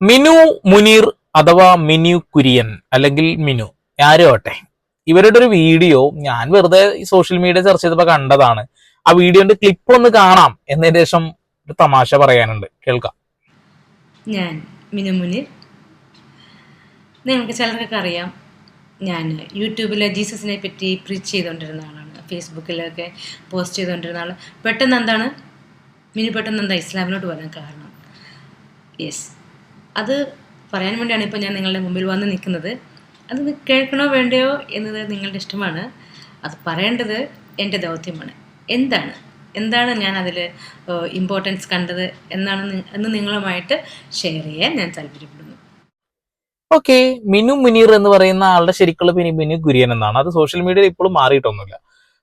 മിനു മുനീർ അഥവാ മിനു കുര്യൻ അല്ലെങ്കിൽ മിനു ആരും ആട്ടെ ഇവരുടെ ഒരു വീഡിയോ ഞാൻ വെറുതെ സോഷ്യൽ മീഡിയ ചർച്ച ചെയ്തപ്പോ കണ്ടതാണ്. ആ വീഡിയോന്റെ ക്ലിപ്പ് ഒന്ന് കാണാം എന്നതിന് ശേഷം ഒരു തമാശ പറയാനുണ്ട്. കേൾക്കാം. ഞാൻ മിനു മുനീർ. നിങ്ങൾക്ക് ചിലർക്കൊക്കെ അറിയാം ഞാൻ യൂട്യൂബിൽ ജീസസിനെ പറ്റി പ്രീച്ച് ചെയ്തുകൊണ്ടിരുന്ന ആളാണ്. ഫേസ്ബുക്കിലൊക്കെ പോസ്റ്റ് ചെയ്തുകൊണ്ടിരുന്ന ആൾ പെട്ടെന്ന് എന്താണ്? മിനു പെട്ടെന്ന് എന്താ ഇസ്ലാമിലോട്ട് വരാൻ കാരണം? യെസ് അത് പറയാൻ വേണ്ടിയാണ് ഇപ്പോൾ ഞാൻ നിങ്ങളുടെ മുമ്പിൽ വന്ന് നിൽക്കുന്നത്. അത് കേൾക്കണോ വേണ്ടയോ എന്നത് നിങ്ങളുടെ ഇഷ്ടമാണ്. അത് പറയേണ്ടത് എന്റെ ദൗത്യമാണ്. എന്താണ്? എന്താണ് ഞാൻ അതിൽ ഇമ്പോർട്ടൻസ് കണ്ടത് എന്നാണ് എന്ന് നിങ്ങളുമായിട്ട് ഷെയർ ചെയ്യാൻ ഞാൻ താല്പര്യപ്പെടുന്നു. ഓക്കെ മിനു മുനീർ എന്ന് പറയുന്ന ആളുടെ ശരിക്കുള്ള പിന്നെ മിനു കുര്യൻ എന്നാണ്. അത് സോഷ്യൽ മീഡിയയിൽ ഇപ്പോഴും മാറിയിട്ടൊന്നുമില്ല.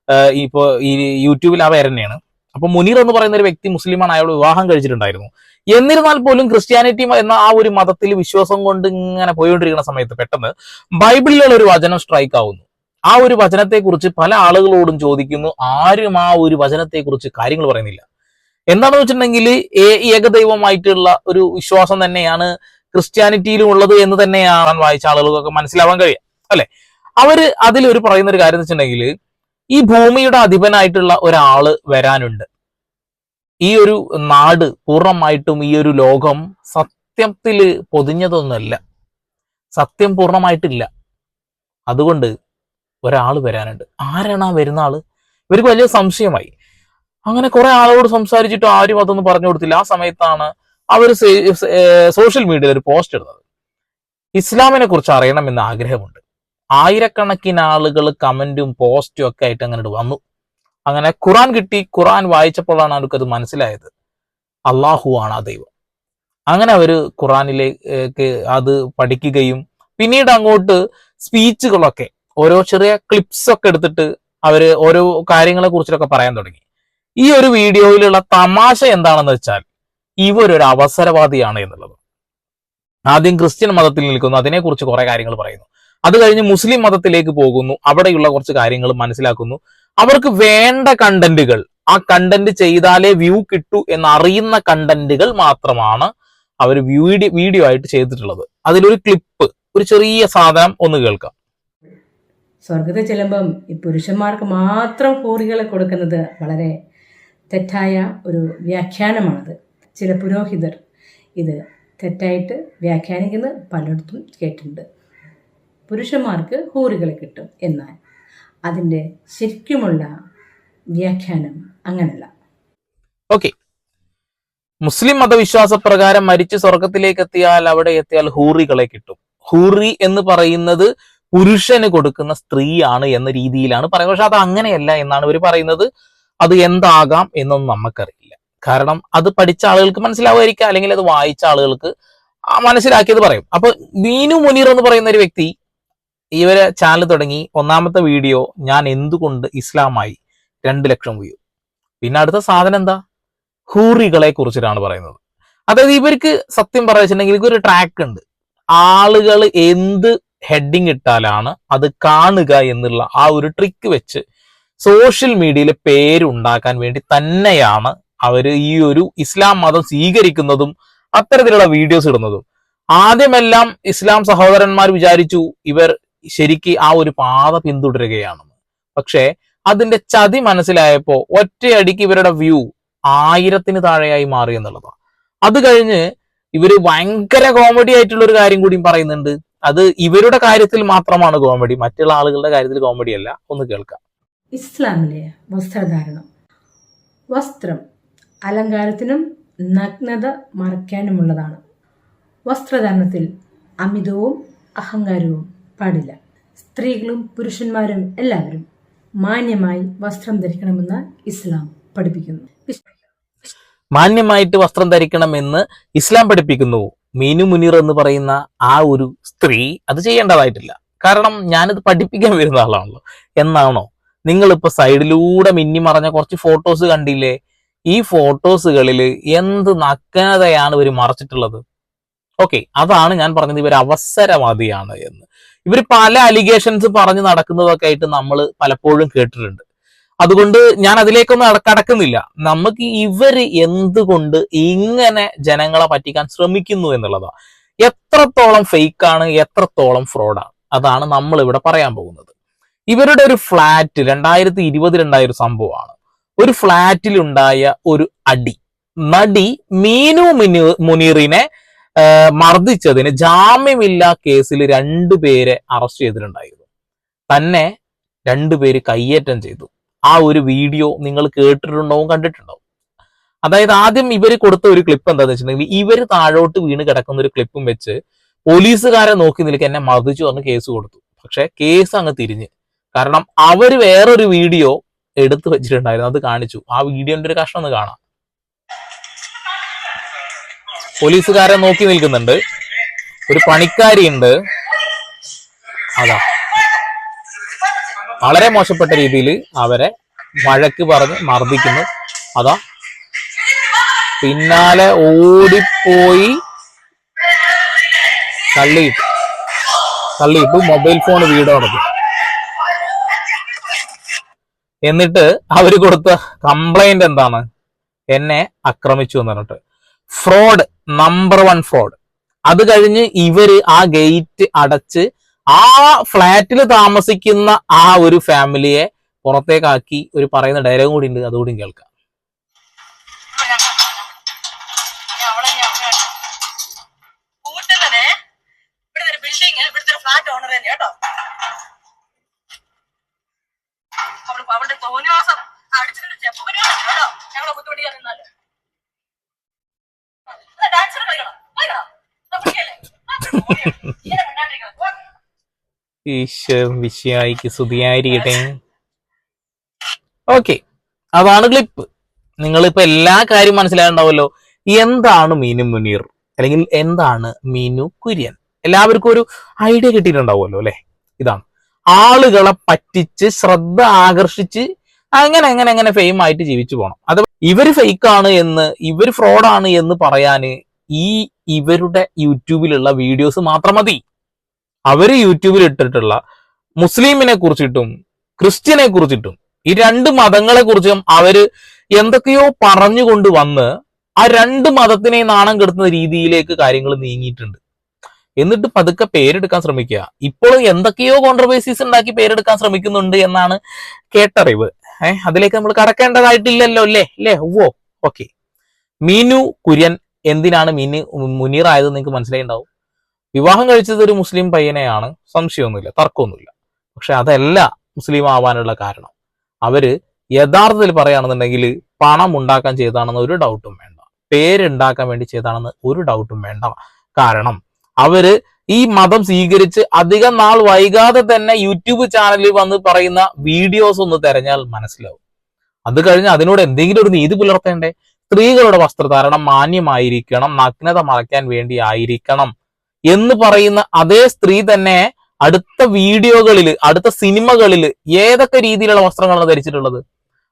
ഇപ്പോൾ ഇപ്പോ ഈ യൂട്യൂബിൽ ആ പേരന്നെയാണ് അപ്പൊ മുനീർ എന്ന് പറയുന്ന ഒരു വ്യക്തി മുസ്ലിമാണ്. അയാൾ വിവാഹം കഴിച്ചിട്ടുണ്ടായിരുന്നു. എന്നിരുന്നാൽ പോലും ക്രിസ്ത്യാനിറ്റി എന്ന ആ ഒരു മതത്തിൽ വിശ്വാസം കൊണ്ട് ഇങ്ങനെ പോയിക്കൊണ്ടിരിക്കുന്ന സമയത്ത് പെട്ടെന്ന് ബൈബിളിലുള്ള ഒരു വചനം സ്ട്രൈക്ക് ആവുന്നു. ആ ഒരു വചനത്തെ കുറിച്ച് പല ആളുകളോടും ചോദിക്കുന്നു. ആരും ആ ഒരു വചനത്തെ കുറിച്ച് കാര്യങ്ങൾ പറയുന്നില്ല. എന്താണെന്ന് വെച്ചിട്ടുണ്ടെങ്കിൽ ഏകദൈവമായിട്ടുള്ള ഒരു വിശ്വാസം തന്നെയാണ് ക്രിസ്ത്യാനിറ്റിയിലും ഉള്ളത് എന്ന് തന്നെയാണ് വായിച്ച ആളുകൾക്കൊക്കെ മനസ്സിലാവാൻ കഴിയുക. അല്ലെ? അവർ അതിൽ ഒരു പറയുന്ന ഒരു കാര്യം എന്ന് വെച്ചിട്ടുണ്ടെങ്കിൽ ഈ ഭൂമിയുടെ അധിപനായിട്ടുള്ള ഒരാൾ വരാനുണ്ട്. ഈ ഒരു നാട് പൂർണമായിട്ടും ഈ ഒരു ലോകം സത്യത്തിൽ പൊതിഞ്ഞതൊന്നുമല്ല. സത്യം പൂർണമായിട്ടില്ല. അതുകൊണ്ട് ഒരാൾ വരാനുണ്ട്. ആരാണ് ആ വരുന്ന ആൾ? ഇവർക്ക് വലിയ സംശയമായി. അങ്ങനെ കുറെ ആളോട് സംസാരിച്ചിട്ട് ആരും അതൊന്നും പറഞ്ഞു കൊടുത്തില്ല. ആ സമയത്താണ് അവർ സോഷ്യൽ മീഡിയയിൽ ഒരു പോസ്റ്റ് ഇടുന്നത്. ഇസ്ലാമിനെ കുറിച്ച് അറിയണമെന്ന് ആഗ്രഹമുണ്ട്. ആയിരക്കണക്കിന് ആളുകൾ കമന്റും പോസ്റ്റും ഒക്കെ ആയിട്ട് അങ്ങനെ വന്നു. അങ്ങനെ ഖുറാൻ കിട്ടി ഖുറാൻ വായിച്ചപ്പോഴാണ് അവർക്കത് മനസ്സിലായത്. അള്ളാഹു ആണ് ആ ദൈവം. അങ്ങനെ അവർ ഖുറാനിലേക്ക് അത് പഠിക്കുകയും പിന്നീട് അങ്ങോട്ട് സ്പീച്ചുകളൊക്കെ ഓരോ ചെറിയ ക്ലിപ്സ് ഒക്കെ എടുത്തിട്ട് അവർ ഓരോ കാര്യങ്ങളെ കുറിച്ചൊക്കെ പറയാൻ തുടങ്ങി. ഈ ഒരു വീഡിയോയിലുള്ള തമാശ എന്താണെന്ന് വെച്ചാൽ ഇവരൊരു അവസരവാദിയാണ് എന്നുള്ളത്. ആദ്യം ക്രിസ്ത്യൻ മതത്തിൽ നിൽക്കുന്നു അതിനെക്കുറിച്ച് കുറെ കാര്യങ്ങൾ പറയുന്നു. അത് കഴിഞ്ഞ് മുസ്ലിം മതത്തിലേക്ക് പോകുന്നു അവിടെയുള്ള കുറച്ച് കാര്യങ്ങൾ മനസ്സിലാക്കുന്നു. അവർക്ക് വേണ്ട കണ്ടന്റുകൾ ആ കണ്ടന്റ് ചെയ്താലേ വ്യൂ കിട്ടൂ എന്നറിയുന്ന കണ്ടന്റുകൾ മാത്രമാണ് അവർ വീഡിയോ വീഡിയോ ആയിട്ട് ചെയ്തിട്ടുള്ളത്. അതിലൊരു ക്ലിപ്പ് ഒരു ചെറിയ സാധനം ഒന്ന് കേൾക്കാം. സ്വർഗത്തിൽ ചെല്ലുമ്പം ഈ പുരുഷന്മാർക്ക് മാത്രം ഹൂറികളെ കൊടുക്കുന്നത് വളരെ തെറ്റായ ഒരു വ്യാഖ്യാനമാണത്. ചില പുരോഹിതർ ഇത് തെറ്റായിട്ട് വ്യാഖ്യാനിക്കുന്നത് പലയിടത്തും കേട്ടിട്ടുണ്ട്. പുരുഷന്മാർക്ക് ഹൂറികളെ കിട്ടും എന്നാൽ അതിന്റെ ശരിക്കുമുള്ള വ്യാഖ്യാനം അങ്ങനല്ല. ഓക്കെ മുസ്ലിം മതവിശ്വാസ പ്രകാരം മരിച്ച് സ്വർഗത്തിലേക്ക് എത്തിയാൽ അവിടെ എത്തിയാൽ ഹൂറികളെ കിട്ടും. ഹൂറി എന്ന് പറയുന്നത് പുരുഷന് കൊടുക്കുന്ന സ്ത്രീയാണ് എന്ന രീതിയിലാണ് പറയുന്നത്. പക്ഷെ അത് അങ്ങനെയല്ല എന്നാണ് ഇവർ പറയുന്നത്. അത് എന്താകാം എന്നൊന്നും നമുക്കറിയില്ല കാരണം അത് പഠിച്ച ആളുകൾക്ക് മനസ്സിലാവുമായിരിക്കാം. അല്ലെങ്കിൽ അത് വായിച്ച ആളുകൾക്ക് മനസ്സിലാക്കിയത് പറയും. അപ്പൊ മീനു മുനീർ എന്ന് പറയുന്ന ഒരു വ്യക്തി ഇവരെ ചാനൽ തുടങ്ങി ഒന്നാമത്തെ വീഡിയോ ഞാൻ എന്തുകൊണ്ട് ഇസ്ലാമായി രണ്ട് ലക്ഷം വ്യൂ പിന്നെ അടുത്ത സാധനം എന്താ? ഹൂറികളെ കുറിച്ചിട്ടാണ് പറയുന്നത്. അതായത് ഇവർക്ക് സത്യം പറയുന്നുണ്ടെങ്കിൽ ഇവർക്ക് ഒരു ട്രാക്ക് ഉണ്ട്. ആളുകൾ എന്ത് ഹെഡിങ് ഇട്ടാലാണ് അത് കാണുക എന്നുള്ള ആ ഒരു ട്രിക്ക് വെച്ച് സോഷ്യൽ മീഡിയയിൽ പേരുണ്ടാക്കാൻ വേണ്ടി തന്നെയാണ് അവർ ഈ ഒരു ഇസ്ലാം മതം സ്വീകരിക്കുന്നതും അത്തരത്തിലുള്ള വീഡിയോസ് ഇടുന്നതും. ആദ്യമെല്ലാം ഇസ്ലാം സഹോദരന്മാർ വിചാരിച്ചു ഇവർ ശരിക്ക് ആ ഒരു പാത പിന്തുടരുകയാണെന്ന് പക്ഷേ അതിന്റെ ചതി മനസ്സിലായപ്പോ ഒറ്റയടിക്ക് ഇവരുടെ വ്യൂ ആയിരത്തിന് താഴെയായി മാറി എന്നുള്ളതാണ്. അത് കഴിഞ്ഞ് ഇവർ ഭയങ്കര കോമഡി ആയിട്ടുള്ള ഒരു കാര്യം കൂടിയും പറയുന്നുണ്ട്. അത് ഇവരുടെ കാര്യത്തിൽ മാത്രമാണ് കോമഡി മറ്റുള്ള ആളുകളുടെ കാര്യത്തിൽ കോമഡി അല്ല. ഒന്ന് കേൾക്കാം. ഇസ്ലാമിലെ വസ്ത്രധാരണം. വസ്ത്രം അലങ്കാരത്തിനും നഗ്നത മറയ്ക്കാനുമുള്ളതാണ്. വസ്ത്രധാരണത്തിൽ അമിതവും അഹങ്കാരവും പാടില്ല. സ്ത്രീകളും പുരുഷന്മാരും എല്ലാവരും മാന്യമായി വസ്ത്രം ധരിക്കണമെന്ന് ഇസ്ലാം പഠിപ്പിക്കുന്നു. മാന്യമായിട്ട് വസ്ത്രം ധരിക്കണമെന്ന് ഇസ്ലാം പഠിപ്പിക്കുന്നു. മീനു മുനീർ എന്ന് പറയുന്ന ആ ഒരു സ്ത്രീ അത് ചെയ്യേണ്ടതായിട്ടില്ല. കാരണം ഞാനിത് പഠിപ്പിക്കാൻ വരുന്ന ആളാണല്ലോ. എന്നാണോ? നിങ്ങളിപ്പോ സൈഡിലൂടെ മിന്നി മറഞ്ഞ കുറച്ച് ഫോട്ടോസ് കണ്ടില്ലേ? ഈ ഫോട്ടോസുകളിൽ എന്ത് നഗ്നതയാണ് ഇവർ മറച്ചിട്ടുള്ളത്? ഓക്കെ അതാണ് ഞാൻ പറഞ്ഞത് ഇവർ അവസരവാദിയാണ് എന്ന്. ഇവർ പല അലിഗേഷൻസ് പറഞ്ഞു നടക്കുന്നതൊക്കെ ആയിട്ട് നമ്മൾ പലപ്പോഴും കേട്ടിട്ടുണ്ട്. അതുകൊണ്ട് ഞാൻ അതിലേക്കൊന്നും കടക്കുന്നില്ല. നമുക്ക് ഇവർ എന്തുകൊണ്ട് ഇങ്ങനെ ജനങ്ങളെ പറ്റിക്കാൻ ശ്രമിക്കുന്നു എന്നുള്ളതാ. എത്രത്തോളം ഫേക്ക് ആണ് എത്രത്തോളം ഫ്രോഡാണ് അതാണ് നമ്മൾ ഇവിടെ പറയാൻ പോകുന്നത്. ഇവരുടെ ഒരു ഫ്ലാറ്റ് രണ്ടായിരത്തി ഇരുപതിലുണ്ടായ ഒരു സംഭവമാണ്. ഒരു ഫ്ലാറ്റിലുണ്ടായ ഒരു അടി. നടി മീനു മുനി മുനീറിനെ മർദ്ദിച്ചതിന് ജാമ്യമില്ലാ കേസിൽ രണ്ടു പേരെ അറസ്റ്റ് ചെയ്തിട്ടുണ്ടായിരുന്നു. തന്നെ രണ്ടുപേര് കയ്യേറ്റം ചെയ്തു. ആ ഒരു വീഡിയോ നിങ്ങൾ കേട്ടിട്ടുണ്ടാവും കണ്ടിട്ടുണ്ടാവും അതായത് ആദ്യം ഇവർ കൊടുത്ത ഒരു ക്ലിപ്പ് എന്താണെന്ന് വെച്ചിട്ടുണ്ടെങ്കിൽ ഇവർ താഴോട്ട് വീണ് കിടക്കുന്ന ഒരു ക്ലിപ്പും വെച്ച് പോലീസുകാരെ നോക്കി നിൽക്കുക എന്നെ മർദ്ദിച്ചു പറഞ്ഞ് കേസ് കൊടുത്തു. പക്ഷെ കേസ് അങ്ങ് തിരിഞ്ഞ്. കാരണം അവർ വേറൊരു വീഡിയോ എടുത്തു വെച്ചിട്ടുണ്ടായിരുന്നു. അത് കാണിച്ചു. ആ വീഡിയോന്റെ ഒരു കഷ്ണം ഒന്ന് കാണാം. പോലീസുകാരെ നോക്കി നിൽക്കുന്നുണ്ട്. ഒരു പണിക്കാരിയുണ്ട് അതാ. വളരെ മോശപ്പെട്ട രീതിയിൽ അവരെ വഴക്ക് പറഞ്ഞ് മർദ്ദിക്കുന്നു. അതാ. പിന്നാലെ ഓടിപ്പോയി തള്ളിയിട്ടു. തള്ളിയിട്ടു മൊബൈൽ ഫോൺ വീട് നടക്കും എന്നിട്ട് അവർ കൊടുത്ത കംപ്ലൈന്റ് എന്താണ്? എന്നെ ആക്രമിച്ചു എന്ന് പറഞ്ഞിട്ട്. ഫ്രോഡ് നമ്പർ വൺ ഫ്രോഡ് അത് കഴിഞ്ഞ് ഇവർ ആ ഗേറ്റ് അടച്ച് ആ ഫ്ലാറ്റിൽ താമസിക്കുന്ന ആ ഒരു ഫാമിലിയെ പുറത്തേക്കാക്കി ഒരു പറയുന്ന ഡയലോഗ് കൂടി ഉണ്ട് അതുകൂടി കേൾക്കാം. അവളുടെ തോന്നിവാസം അടിച്ചിട്ട് ചെപ്പകനാണ് കേട്ടോ. ഞങ്ങളെ ബുദ്ധിമുട്ടിക്കാൻ നിന്നാൽ. വിഷയായിക്ക് സ്തുതിയായിരിക്കട്ടെ. ഓക്കെ അതാണ് ക്ലിപ്പ് നിങ്ങളിപ്പോ എല്ലാ കാര്യം മനസ്സിലായിട്ടുണ്ടാവുമല്ലോ. എന്താണ് മീനു മുനീർ? അല്ലെങ്കിൽ എന്താണ് മീനു കുര്യൻ? എല്ലാവർക്കും ഒരു ഐഡിയ കിട്ടിയിട്ടുണ്ടാവുമല്ലോ അല്ലെ? ഇതാണ്. ആളുകളെ പറ്റിച്ച് ശ്രദ്ധ ആകർഷിച്ച് അങ്ങനെ അങ്ങനെ അങ്ങനെ ഫെയിം ആയിട്ട് ജീവിച്ചു പോകണം അത് ഇവർ ഫേക്ക് ആണ് എന്ന് ഇവർ ഫ്രോഡാണ് എന്ന് പറയാന് ഈ ഇവരുടെ യൂട്യൂബിലുള്ള വീഡിയോസ് മാത്രം മതി. അവർ യൂട്യൂബിൽ ഇട്ടിട്ടുള്ള മുസ്ലിമിനെ കുറിച്ചിട്ടും ക്രിസ്ത്യനെ കുറിച്ചിട്ടും ഈ രണ്ട് മതങ്ങളെ കുറിച്ചും അവർ എന്തൊക്കെയോ പറഞ്ഞുകൊണ്ട് വന്ന് ആ രണ്ട് മതത്തിനെ നാണം കെടുത്തുന്ന രീതിയിലേക്ക് കാര്യങ്ങൾ നീങ്ങിയിട്ടുണ്ട്. എന്നിട്ട് പതുക്കെ പേരെടുക്കാൻ ശ്രമിക്കുക. ഇപ്പോൾ എന്തൊക്കെയോ കോൺട്രവേഴ്സീസ് ഉണ്ടാക്കി പേരെടുക്കാൻ ശ്രമിക്കുന്നുണ്ട് എന്നാണ് കേട്ടറിവ്. ഏഹ് അതിലേക്ക് നമ്മൾ കടക്കേണ്ടതായിട്ടില്ലല്ലോ അല്ലേ? അല്ലേ? ഓ ഓക്കെ മീനു കുര്യൻ എന്തിനാണ് മിനി മുനീർ ആയത് നിങ്ങൾക്ക് മനസ്സിലായിണ്ടാവും? വിവാഹം കഴിച്ചത് ഒരു മുസ്ലിം പയ്യനെയാണ് സംശയമൊന്നുമില്ല തർക്കമൊന്നുമില്ല. പക്ഷെ അതല്ല മുസ്ലിം ആവാനുള്ള കാരണം. അവർ യഥാർത്ഥത്തിൽ പറയുകയാണെന്നുണ്ടെങ്കിൽ പണം ഉണ്ടാക്കാൻ ചെയ്താണെന്ന് ഒരു ഡൗട്ടും വേണ്ട. പേരുണ്ടാക്കാൻ വേണ്ടി ചെയ്താണെന്ന് ഒരു ഡൗട്ടും വേണ്ട. കാരണം അവർ ഈ മതം സ്വീകരിച്ച് അധികം നാൾ വൈകാതെ തന്നെ യൂട്യൂബ് ചാനലിൽ വന്ന് പറയുന്ന വീഡിയോസ് ഒന്ന് തെരഞ്ഞാൽ മനസ്സിലാവും. അത് കഴിഞ്ഞ് അതിനോട് എന്തെങ്കിലും ഒരു നീതി പുലർത്തേണ്ടേ? സ്ത്രീകളുടെ വസ്ത്രധാരണം മാന്യമായിരിക്കണം നഗ്നത മറയ്ക്കാൻ വേണ്ടി ആയിരിക്കണം എന്ന് പറയുന്ന അതേ സ്ത്രീ തന്നെ അടുത്ത വീഡിയോകളിൽ അടുത്ത സിനിമകളിൽ ഏതൊക്കെ രീതിയിലുള്ള വസ്ത്രങ്ങളാണ് ധരിച്ചിട്ടുള്ളത്?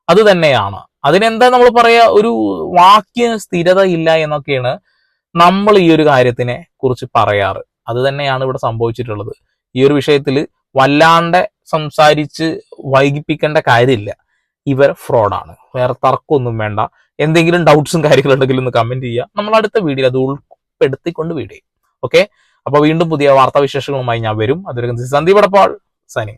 അത് തന്നെയാണ്. അതിനെന്താ നമ്മൾ പറയാ ഒരു വാക്യ സ്ഥിരത ഇല്ല എന്നൊക്കെയാണ് നമ്മൾ ഈ ഒരു കാര്യത്തിനെ കുറിച്ച് പറയാറ്. അത് തന്നെയാണ് ഇവിടെ സംഭവിച്ചിട്ടുള്ളത്. ഈ ഒരു വിഷയത്തിൽ വല്ലാണ്ട് സംസാരിച്ച് വൈകിപ്പിക്കേണ്ട കാര്യമില്ല. ഇവർ ഫ്രോഡാണ് വേറെ തർക്കമൊന്നും വേണ്ട. എന്തെങ്കിലും ഡൗട്ട്സും കാര്യങ്ങളുണ്ടെങ്കിൽ ഒന്ന് കമന്റ് ചെയ്യുക. നമ്മൾ അടുത്ത വീഡിയോ അത് ഉൾപ്പെടുത്തിക്കൊണ്ട് വീഡിയോ ഓക്കെ അപ്പോൾ വീണ്ടും പുതിയ വാർത്താവിശേഷങ്ങളുമായി ഞാൻ വരും. അതൊരു സന്ദീപ് അടപ്പാൾ സൈനിങ്